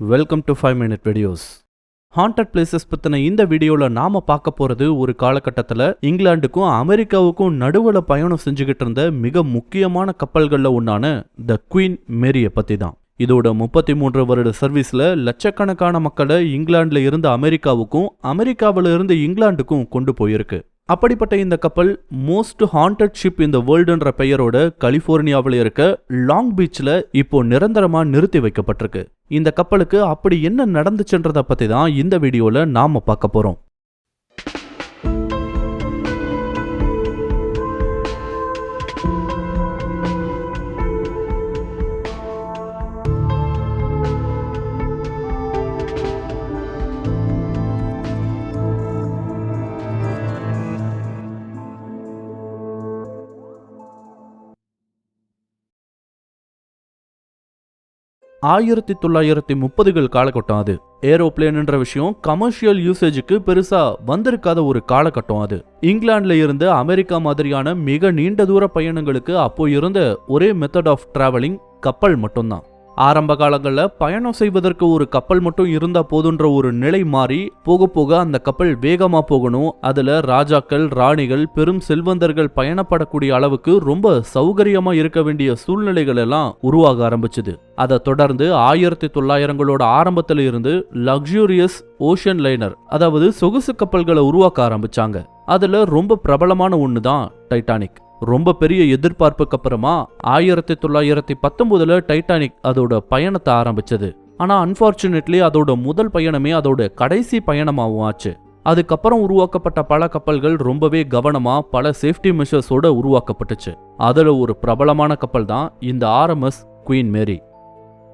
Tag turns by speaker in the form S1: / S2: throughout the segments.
S1: Welcome to five minute videos haunted places பற்றின இந்த வீடியோவில் நாம பார்க்க போகிறது ஒரு காலகட்டத்தில் இங்கிலாந்துக்கும் அமெரிக்காவுக்கும் நடுவில் பயணம் செஞ்சுக்கிட்டு இருந்த மிக முக்கியமான கப்பல்களில் ஒன்றான த குயின் மேரியை பற்றி தான் இதோட முப்பத்தி மூன்று வருட சர்வீஸில் லட்சக்கணக்கான மக்களை இங்கிலாந்துல இருந்து அமெரிக்காவுக்கும் அமெரிக்காவில் இருந்து இங்கிலாந்துக்கும் கொண்டு போயிருக்கு. அப்படிப்பட்ட இந்த கப்பல் மோஸ்ட் ஹாண்டட் ஷிப் இந்த வேர்ல்டுன்ற பெயரோட கலிஃபோர்னியாவில் இருக்க லாங் பீச்சில் இப்போ நிரந்தரமா நிறுத்தி வைக்கப்பட்டிருக்கு. இந்த கப்பலுக்கு அப்படி என்ன நடந்துச்சுன்றதை பற்றி தான் இந்த வீடியோவில் நாம பார்க்க போகிறோம் ஆயிரத்தி தொள்ளாயிரத்தி முப்பதுகள் காலகட்டம் அது. ஏரோப்ளேன்ன்ற விஷயம் கமர்ஷியல் யூசேஜுக்கு பெருசா வந்திருக்காத ஒரு காலகட்டம் அது. இங்கிலாந்துல இருந்து அமெரிக்கா மாதிரியான மிக நீண்ட தூர பயணங்களுக்கு அப்போ இருந்த ஒரே மெத்தட் ஆஃப் டிராவலிங் கப்பல் மட்டும்தான். ஆரம்ப காலங்களில் பயணம் செய்வதற்கு ஒரு கப்பல் மட்டும் இருந்தா போதுன்ற ஒரு நிலை மாறி போக போக அந்த கப்பல் வேகமாக போகணும். அதில் ராஜாக்கள் ராணிகள் பெரும் செல்வந்தர்கள் பயணப்படக்கூடிய அளவுக்கு ரொம்ப சௌகரியமா இருக்க வேண்டிய சூழ்நிலைகள் எல்லாம் உருவாக ஆரம்பிச்சுது. அதை தொடர்ந்து ஆயிரத்தி தொள்ளாயிரங்களோட ஆரம்பத்தில் இருந்து லக்ஸூரியஸ் ஓஷன் லைனர் அதாவது சொகுசு கப்பல்களை உருவாக்க ஆரம்பிச்சாங்க. அதில் ரொம்ப பிரபலமான ஒன்று தான் டைட்டானிக் ரொம்ப பெரிய எதிர்பார்ப்புக்கு அப்புறமா ஆயிரத்தி தொள்ளாயிரத்தி பத்தொன்பதுல டைட்டானிக் அதோட பயணத்தை ஆரம்பிச்சது. ஆனா அன்பார்ச்சுனேட்லி அதோட முதல் பயணமே அதோட கடைசி பயணமாகவும் ஆச்சு. அதுக்கப்புறம் உருவாக்கப்பட்ட பல கப்பல்கள் ரொம்பவே கவனமா பல சேஃப்டி மெஷர்ஸோட உருவாக்கப்பட்டுச்சு. அதுல ஒரு பிரபலமான கப்பல் தான் இந்த RMS Queen Mary.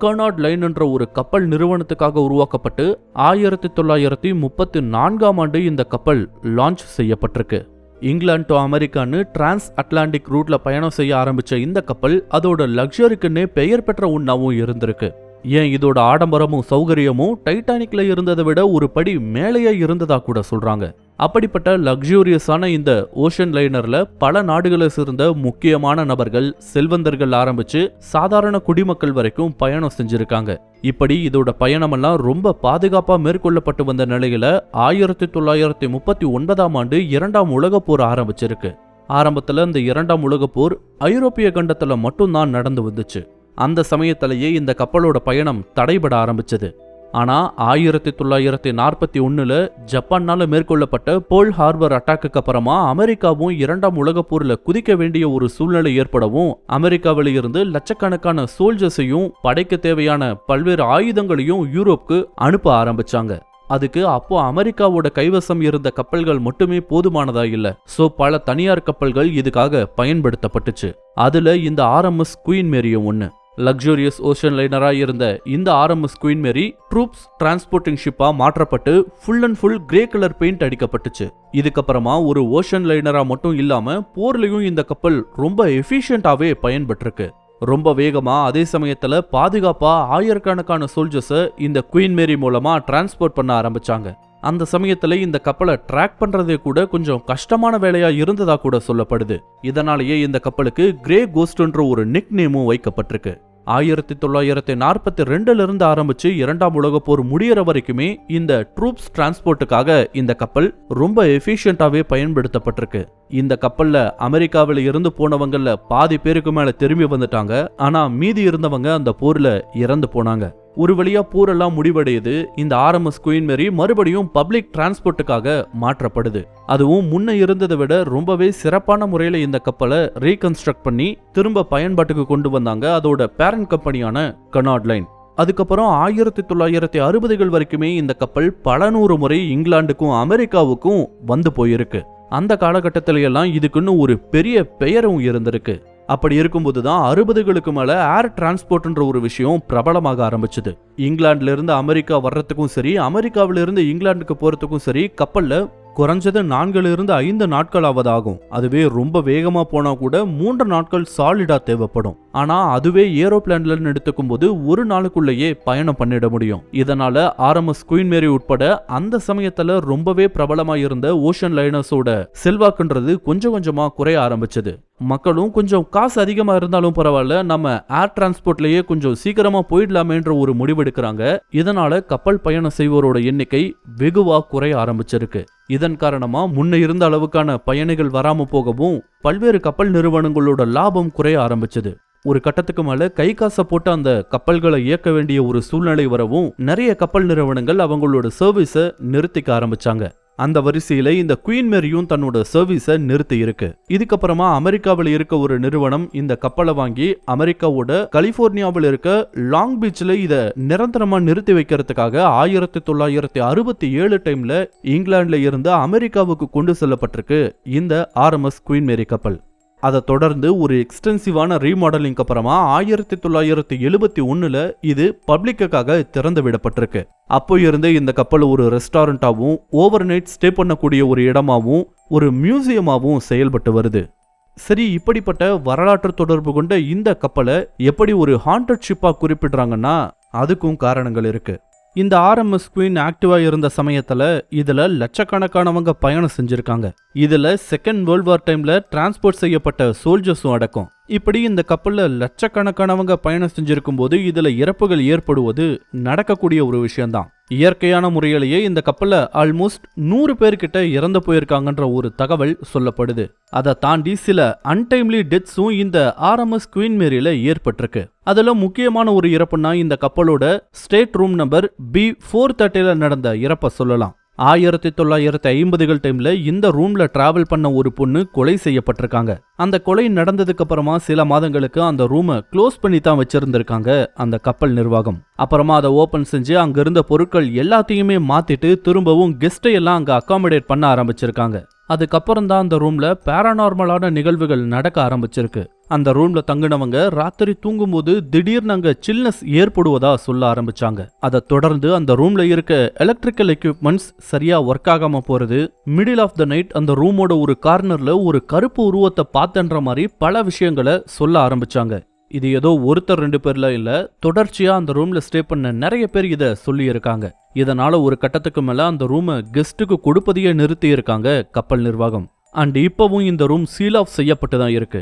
S1: Cunard line என்ற ஒரு கப்பல் நிறுவனத்துக்காக உருவாக்கப்பட்டு ஆயிரத்தி தொள்ளாயிரத்தி முப்பத்தி நான்காம் ஆண்டு இந்த கப்பல் லான்ச் செய்யப்பட்டிருக்கு. இங்கிலாந்து டு அமெரிக்கான்னு டிரான்ஸ் அட்லாண்டிக் ரூட்ல பயணம் செய்ய ஆரம்பிச்ச இந்த கப்பல் அதோட லக்ஸரிக்குன்னே பெயர் பெற்ற உண்ணாவும் இருந்திருக்கு. ஏன் இதோட ஆடம்பரமும் சௌகரியமும் டைட்டானிக்ல இருந்ததை விட ஒரு படி மேலேயே இருந்ததா கூட சொல்றாங்க. அப்படிப்பட்ட லக்ஸூரியஸான இந்த ஓஷன் லைனர்ல பல நாடுகளை சேர்ந்த முக்கியமான நபர்கள் செல்வந்தர்கள் ஆரம்பிச்சு சாதாரண குடிமக்கள் வரைக்கும் பயணம் செஞ்சிருக்காங்க. இப்படி இதோட பயணமெல்லாம் ரொம்ப பாதுகாப்பா மேற்கொள்ளப்பட்டு வந்த நிலையில ஆயிரத்தி தொள்ளாயிரத்தி முப்பத்தி ஒன்பதாம் ஆண்டு இரண்டாம் உலகப் போர் ஆரம்பிச்சிருக்கு. ஆரம்பத்துல இந்த இரண்டாம் உலக போர் ஐரோப்பிய கண்டத்துல மட்டும்தான் நடந்து வந்துச்சு. அந்த சமயத்திலேயே இந்த கப்பலோட பயணம் தடைபட ஆரம்பிச்சது. ஆனா ஆயிரத்தி தொள்ளாயிரத்தி நாற்பத்தி ஒன்றில் ஜப்பானால் மேற்கொள்ளப்பட்ட போல் ஹார்பர் அட்டாக்குக்கு அப்புறமா அமெரிக்காவும் இரண்டாம் உலகப் போரில் குதிக்க வேண்டிய ஒரு சூழ்நிலை ஏற்படவும் அமெரிக்காவில இருந்து லட்சக்கணக்கான சோல்ஜர்ஸையும் படைக்க தேவையான பல்வேறு ஆயுதங்களையும் யூரோப்க்கு அனுப்ப ஆரம்பிச்சாங்க. அதுக்கு அப்போ அமெரிக்காவோட கைவசம் இருந்த கப்பல்கள் மட்டுமே போதுமானதா இல்ல. சோ பல தனியார் கப்பல்கள் இதுக்காக பயன்படுத்தப்பட்டுச்சு. அதுல இந்த ஆர்எம்எஸ் குயின் மேரியும் ஒன்னு லக்ஸூரியஸ் ஓஷன் லைனராக இருந்த இந்த RMS Queen Mary troops transporting ஷிப்பாக மாற்றப்பட்டு full and full grey colour paint அடிக்கப்பட்டுச்சு. இதுக்கப்புறமா ஒரு ஓஷன் லைனராக மட்டும் இல்லாமல் போர்லையும் இந்த கப்பல் ரொம்ப எஃபிஷியண்டாகவே பயன்பட்டிருக்கு ரொம்ப வேகமாக அதே சமயத்தில் பாதுகாப்பாக ஆயிரக்கணக்கான சோல்ஜர்ஸை இந்த குயின் மேரி மூலமாக டிரான்ஸ்போர்ட் பண்ண ஆரம்பிச்சாங்க. அந்த சமயத்துல இந்த கப்பலை ட்ராக் பண்றதே கூட கொஞ்சம் கஷ்டமான வேலையா இருந்ததா கூட சொல்லப்படுது. இதனாலேயே இந்த கப்பலுக்கு கிரே கோஸ்ட்ன்ற ஒரு நிக் நேமும் வைக்கப்பட்டிருக்கு. ஆயிரத்தி தொள்ளாயிரத்தி நாற்பத்தி ரெண்டுல இருந்து ஆரம்பிச்சு இரண்டாம் உலக போர் முடியற வரைக்குமே இந்த ட்ரூப்ஸ் டிரான்ஸ்போர்ட்டுக்காக இந்த கப்பல் ரொம்ப எஃபிஷியண்டாவே பயன்படுத்தப்பட்டிருக்கு. இந்த கப்பல்ல அமெரிக்காவில் இருந்து போனவங்களில் பாதி பேருக்கு மேல திரும்பி வந்துட்டாங்க. ஆனா மீதி இருந்தவங்க அந்த போர்ல இறந்து போனாங்க. ஒரு வழியா போரெல்லாம் முடிவடையுது. இந்த ஆர்எம்எஸ் குயின் மேரி மறுபடியும் பப்ளிக் டிரான்ஸ்போர்ட்டுக்காக மாற்றப்படுது. அதுவும் முன்ன இருந்ததை விட ரொம்பவே சிறப்பான முறையில் இந்த கப்பலை ரீகன்ஸ்ட்ரக்ட் பண்ணி திரும்ப பயன்பாட்டுக்கு கொண்டு வந்தாங்க அதோட பேரண்ட் கம்பெனியான கனாட் லைன். அதுக்கப்புறம் ஆயிரத்தி தொள்ளாயிரத்தி அறுபதுகள் வரைக்குமே இந்த கப்பல் பல நூறு முறை இங்கிலாந்துக்கும் அமெரிக்காவுக்கும் வந்து போயிருக்கு. அந்த காலகட்டத்தில எல்லாம் இதுக்குன்னு ஒரு பெரிய பெயரும் இருந்திருக்கு. அப்படி இருக்கும்போது தான் அறுபதுகளுக்கு மேலே ஏர் டிரான்ஸ்போர்ட்ன்ற ஒரு விஷயம் பிரபலமாக ஆரம்பிச்சது. இங்கிலாந்துலருந்து அமெரிக்கா வர்றதுக்கும் சரி அமெரிக்காவிலிருந்து இங்கிலாந்துக்கு போகிறதுக்கும் சரி கப்பலில் குறைஞ்சது நான்கிலிருந்து ஐந்து நாட்களாவது ஆகும் அதுவே ரொம்ப வேகமாக போனால் கூட மூன்று நாட்கள் சாலிடா தேவைப்படும். ஆனால் அதுவே ஏரோப்ளேன்ல எடுத்துக்கும் போது ஒரு நாளுக்குள்ளேயே பயணம் பண்ணிட முடியும். இதனால ஆர்எம்எஸ் குயின் மேரி உட்பட அந்த சமயத்துல ரொம்பவே பிரபலமாக இருந்த ஓஷன் லைனர்ஸோட செல்வாக்குன்றது கொஞ்சம் கொஞ்சமா குறைய ஆரம்பிச்சது. மக்களும் கொஞ்சம் காசு அதிகமா இருந்தாலும் பரவாயில்ல நம்ம ஏர் டிரான்ஸ்போர்ட்லயே கொஞ்சம் சீக்கிரமா போயிடலாமேன்ற ஒரு முடிவெடுக்கிறாங்க இதனால கப்பல் பயணம் செய்வோரோட எண்ணிக்கை வெகுவா குறைய ஆரம்பிச்சிருக்கு. இதன் காரணமா முன்ன இருந்த அளவுக்கான பயணிகள் வராம போகவும் பல்வேறு கப்பல் நிறுவனங்களோட லாபம் குறைய ஆரம்பிச்சது. ஒரு கட்டத்துக்கு மேல கை காசை போட்டு அந்த கப்பல்களை இயக்க வேண்டிய ஒரு சூழ்நிலை வரவும் நிறைய கப்பல் நிறுவனங்கள் அவங்களோட சர்வீஸை நிறுத்திக்க ஆரம்பிச்சாங்க. அந்த வரிசையில இந்த குயின் மேரியும் தன்னோட சர்வீஸை நிறுத்தி இருக்கு. இதுக்கப்புறமா அமெரிக்காவில் இருக்க ஒரு நிறுவனம் இந்த கப்பலை வாங்கி அமெரிக்காவோட கலிபோர்னியாவில் இருக்க லாங் பீச்ல இத நிரந்தரமா நிறுத்தி வைக்கிறதுக்காக ஆயிரத்தி தொள்ளாயிரத்தி அறுபத்தி ஏழு டைம்ல இங்கிலாந்துல இருந்து அமெரிக்காவுக்கு கொண்டு செல்லப்பட்டிருக்கு இந்த ஆர்எம்எஸ் குயின் மேரி கப்பல். அதை தொடர்ந்து ஒரு எக்ஸ்டென்சிவான ரீமாடலிங்க்கு அப்புறமா ஆயிரத்தி தொள்ளாயிரத்தி எழுபத்தி ஒன்னுல இது பப்ளிக்குக்காக திறந்து விடப்பட்டிருக்கு. அப்போ இருந்து இந்த கப்பல் ஒரு ரெஸ்டாரண்ட்டாகவும் ஓவர் நைட் ஸ்டே பண்ணக்கூடிய ஒரு இடமாவும் ஒரு மியூசியமாவும் செயல்பட்டு வருது. சரி இப்படிப்பட்ட வரலாற்று தொடர்பு கொண்ட இந்த கப்பலை எப்படி ஒரு ஹாண்டட் ஷிப்பா குறிப்பிடுறாங்கன்னா அதுக்கும் காரணங்கள் இருக்கு. இந்த ஆர்எம்எஸ் குயின் ஆக்டிவாக இருந்த சமயத்தில் இதில் லட்சக்கணக்கானவங்க பயணம் செஞ்சுருக்காங்க. இதில் செகண்ட் வேர்ல்ட் வார் டைமில் டிரான்ஸ்போர்ட் செய்யப்பட்ட சோல்ஜர்ஸும் அடக்கம். இப்படி இந்த கப்பலில் லட்சக்கணக்கானவங்க பயணம் செஞ்சிருக்கும் போது இதில் இறப்புகள் ஏற்படுவது நடக்கக்கூடிய ஒரு விஷயம்தான். இயற்கையான முறையிலேயே இந்த கப்பலில் ஆல்மோஸ்ட் நூறு பேர்கிட்ட இறந்து போயிருக்காங்கன்ற ஒரு தகவல் சொல்லப்படுது. அதை தாண்டி சில அன்டைம்லி டெத்ஸும் இந்த ஆர்எம்எஸ் குயின் மேரியில் ஏற்பட்டிருக்கு. அதில் முக்கியமான ஒரு இறப்புனா இந்த கப்பலோட state room number B four தேர்ட்டியில் நடந்த இறப்பை சொல்லலாம். ஆயிரத்தி தொள்ளாயிரத்தி ஐம்பதுகள் டைம்ல இந்த ரூம்ல டிராவல் பண்ண ஒரு பொண்ணு கொலை செய்யப்பட்டிருக்காங்க. அந்த கொலை நடந்ததுக்கு அப்புறமா சில மாதங்களுக்கு அந்த ரூமை க்ளோஸ் பண்ணி தான் வச்சிருந்திருக்காங்க அந்த கப்பல் நிர்வாகம். அப்புறமா அதை ஓபன் செஞ்சு அங்க இருந்த பொருட்கள் எல்லாத்தையுமே மாத்திட்டு திரும்பவும் கெஸ்ட்டை எல்லாம் அங்க அகாமடேட் பண்ண ஆரம்பிச்சிருக்காங்க. அதுக்கப்புறம் தான் அந்த ரூம்ல பேரானார்மலான நிகழ்வுகள் நடக்க ஆரம்பிச்சிருக்கு. அந்த ரூம்ல தங்கினவங்க ராத்திரி தூங்கும்போது திடீர்னு அங்க சில்னஸ் ஏற்படுவதா சொல்ல ஆரம்பிச்சாங்க. அதை தொடர்ந்து அந்த ரூம்ல இருக்க எலக்ட்ரிக்கல் எக்யூப்மெண்ட்ஸ் சரியா ஒர்க் ஆகாம போறது மிடில் ஆஃப் த நைட் அந்த ரூமோட ஒரு கார்னர்ல ஒரு கருப்பு உருவத்தை பார்த்தன்ற மாதிரி பல விஷயங்களை சொல்ல ஆரம்பிச்சாங்க. இது ஏதோ ஒருத்தர் ரெண்டு பேர்ல இல்ல தொடர்ச்சியா அந்த ரூம்ல ஸ்டே பண்ண நிறைய பேர் இத சொல்லி இருக்காங்க இதனால ஒரு கட்டத்துக்கு மேல அந்த ரூமை கெஸ்ட்டுக்கு கொடுப்பதையே நிறுத்தியிருக்காங்க கப்பல் நிர்வாகம். அண்ட் இப்பவும் இந்த ரூம் சீல் ஆஃப் செய்யப்பட்டு தான் இருக்கு.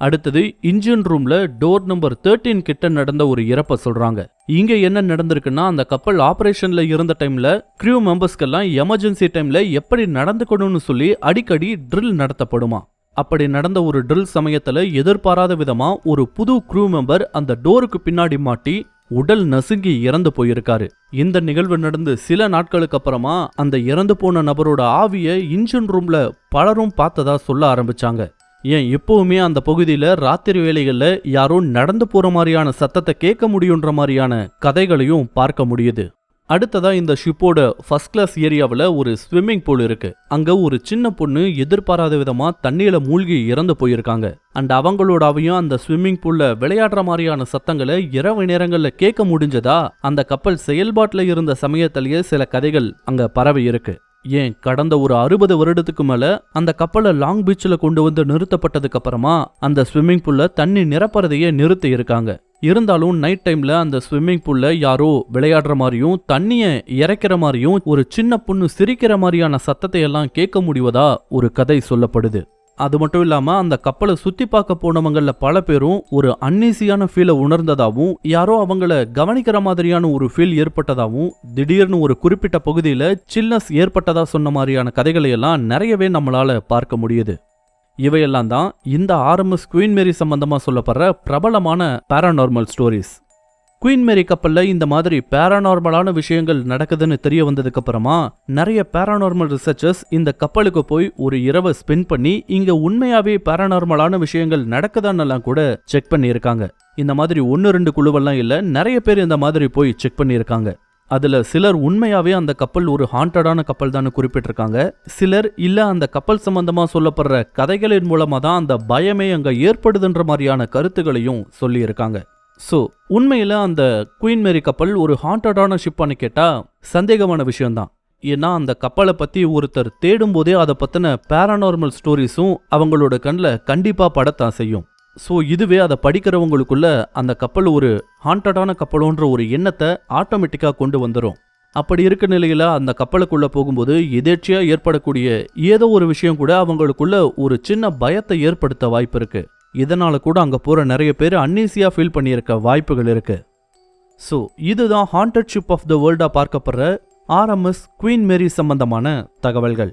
S1: அடுத்தது இன்ஜின் ரூம்ல டோர் நம்பர் தேர்ட்டீன் கிட்ட நடந்த ஒரு இறப்பை சொல்றாங்க. இங்க என்ன நடந்திருக்குன்னா அந்த கப்பல் ஆபரேஷன்ல இருந்த டைம்ல க்ரூ மெம்பர்ஸ்க்கெல்லாம் எமர்ஜென்சி டைம்ல எப்படி நடந்துக்கணும்னு சொல்லி அடிக்கடி ட்ரில் நடத்தப்படுமா. அப்படி நடந்த ஒரு ட்ரில் சமயத்துல எதிர்பாராத விதமா ஒரு புது க்ரூ மெம்பர் அந்த டோருக்கு பின்னாடி மாட்டி உடல் நசுங்கி இறந்து போயிருக்காரு. இந்த நிகழ்வு நடந்து சில நாட்களுக்கு அப்புறமா அந்த இறந்து போன நபரோட ஆவிய இன்ஜின் ரூம்ல பலரும் பார்த்ததா சொல்ல ஆரம்பிச்சாங்க. ஏன் எப்பவுமே அந்த பகுதியில ராத்திரி வேளைகள்ல யாரோ நடந்து போற மாதிரியான சத்தத்தை கேட்க முடியுன்ற மாதிரியான கதைகளையும் பார்க்க முடியுது. அடுத்ததா இந்த ஷிப்போட ஃபர்ஸ்ட் கிளாஸ் ஏரியாவில் ஒரு ஸ்விம்மிங் பூல் இருக்கு. அங்க ஒரு சின்ன பொண்ணு எதிர்பாராத விதமா தண்ணியில மூழ்கி இறந்து போயிருக்காங்க. அண்ட் அவங்களோட அவையும் அந்த ஸ்விம்மிங் பூல்ல விளையாடுற மாதிரியான சத்தங்களை இரவு நேரங்களில் கேட்க முடிஞ்சதா? அந்த கப்பல் செயல்பாட்டில் இருந்த சமயத்திலேயே சில கதைகள் அங்க பரவி இருக்கு. ஏன் கடந்த ஒரு அறுபது வருடத்துக்கு மேல அந்த கப்பலை லாங் பீச்சில் கொண்டு வந்து நிறுத்தப்பட்டதுக்கு அப்புறமா அந்த ஸ்விம்மிங் பூல்ல தண்ணி நிரப்புறதையே நிறுத்தி இருக்காங்க. இருந்தாலும் நைட் டைம்ல அந்த ஸ்விம்மிங் பூல்ல யாரோ விளையாடுற மாதிரியும் தண்ணியை இறைக்கிற மாதிரியும் ஒரு சின்ன பொண்ணு சிரிக்கிற மாதிரியான சத்தத்தை எல்லாம் கேட்க முடிவதா ஒரு கதை சொல்லப்படுது. அது மட்டும் இல்லாம அந்த கப்பலை சுத்தி பார்க்க போனவங்கள பல பேரும் ஒரு அன்னீசியான ஃபீலை உணர்ந்ததாகவும் யாரோ அவங்கள கவனிக்கிற மாதிரியான ஒரு ஃபீல் ஏற்பட்டதாகவும் திடீர்னு ஒரு குறிப்பிட்ட பகுதியில சில்னஸ் ஏற்பட்டதா சொன்ன மாதிரியான கதைகளை எல்லாம் நிறையவே நம்மளால பார்க்க முடியுது. இவையெல்லாம் தான் இந்த ஆர்எம்எஸ் குயின் மேரி சம்பந்தமாக சொல்லப்படுற பிரபலமான பேரானார்மல் ஸ்டோரிஸ் குயின் மேரி கப்பல்ல இந்த மாதிரி பேரானார்மலான விஷயங்கள் நடக்குதுன்னு தெரிய வந்ததுக்கு அப்புறமா நிறைய பேரானார்மல் ரிசர்ச்சர்ஸ் இந்த கப்பலுக்கு போய் ஒரு இரவை ஸ்பெண்ட் பண்ணி இங்க உண்மையாவே பேரானார்மலான விஷயங்கள் நடக்குதான்னெல்லாம் கூட செக் பண்ணியிருக்காங்க. இந்த மாதிரி ஒன்று ரெண்டு குழுவெல்லாம் இல்லை நிறைய பேர் இந்த மாதிரி போய் செக் பண்ணியிருக்காங்க. அதில் சிலர் உண்மையாகவே அந்த கப்பல் ஒரு ஹாண்டடான கப்பல் தான் குறிப்பிட்டிருக்காங்க. சிலர் இல்லை அந்த கப்பல் சம்பந்தமாக சொல்லப்படுற கதைகளின் மூலமாக தான் அந்த பயமே அங்கே ஏற்படுதுன்ற மாதிரியான கருத்துகளையும் சொல்லியிருக்காங்க. ஸோ உண்மையில் அந்த குயின் மேரி கப்பல் ஒரு ஹாண்டடான ஷிப்பான்னு கேட்டால் சந்தேகமான விஷயம்தான். ஏன்னா அந்த கப்பலை பற்றி ஒருத்தர் தேடும்போதே அதை பற்றின பேரானார்மல் ஸ்டோரிஸும் அவங்களோட கண்ணில் கண்டிப்பாக படத்தான் செய்யும். ஸோ இதுவே அதை படிக்கிறவங்களுக்குள்ள அந்த கப்பல் ஒரு ஹாண்டடான கப்பலோன்ற ஒரு எண்ணத்தை ஆட்டோமேட்டிக்காக கொண்டு வந்துடும் அப்படி இருக்க நிலையில் அந்த கப்பலுக்குள்ளே போகும்போது எதேர்ச்சியா ஏற்படக்கூடிய ஏதோ ஒரு விஷயம் கூட அவங்களுக்குள்ள ஒரு சின்ன பயத்தை ஏற்படுத்த வாய்ப்பு இருக்குது இதனால் கூட அங்கே போகிற நிறைய பேர் அன்னீசியாக ஃபீல் பண்ணியிருக்க வாய்ப்புகள் இருக்குது ஸோ இதுதான் ஹாண்டட் ஷிப் ஆஃப் த வேர்ல்டாக பார்க்கப்படுற ஆர்எம்எஸ் குவீன் மேரி சம்பந்தமான தகவல்கள்.